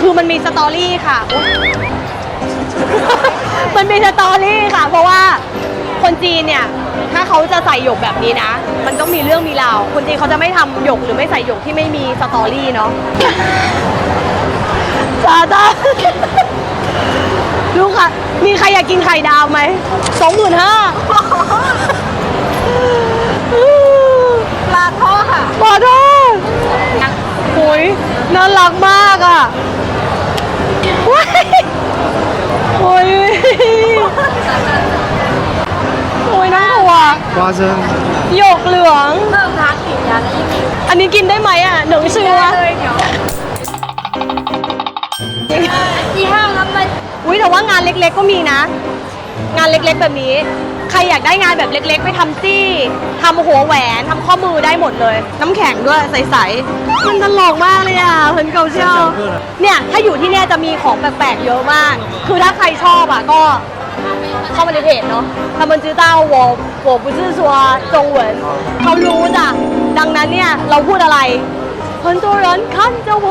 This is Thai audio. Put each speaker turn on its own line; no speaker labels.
คือมันมีสตอรี่ค่ะมันมีสตอรี่ค่ะ เพราะว่าคนจีนเนี่ย ถ้าเขาจะใส่หยกแบบนี้นะ มันต้องมีเรื่องมีราว คนจีนเขาจะไม่ทำหยกหรือไม่ใส่หยกที่ไม่มีสตอรี่เนาะจ้าจ้าลูกค่ะ มีใครอยากกินไข่ดาวไหมสองหมื่นห้า
ปลาทอดค่ะ
ขอโทษโอ้ย น่ารักมากอะว้ายโอ้ยโอ้ยน้องหัว
花生，
หยกเหลือง
เริ่มทานกี่ยาแล้วอีก
อันนี้กินได้ไหมอะหนึ่งชื่อวะ
เลยเดี๋ยวที่ห้างแล้วมัน
อุ้ยแต่ว่างานเล็กๆก็มีนะงาน เล็กๆแบบนี้ ใครอยากได้งานแบบเล็ก ๆ ไปทำจี้ทำหัวแหวนทำข้อมือได้หมดเลย น้ำแข็งด้วยใสๆมันตลกมากเลยอ่ะเห็นเกาเชียวเนี่ย ถ้าอยู่ที่เนี่ยจะมีของแปลกๆเยอะมาก คือถ้าใครชอบอ่ะก็เข้ามาในเพจเนาะ他们知道我我不是说中文เขารู้จ้ะดังนั้นเนี่ยเราพูดอะไร很多人看着我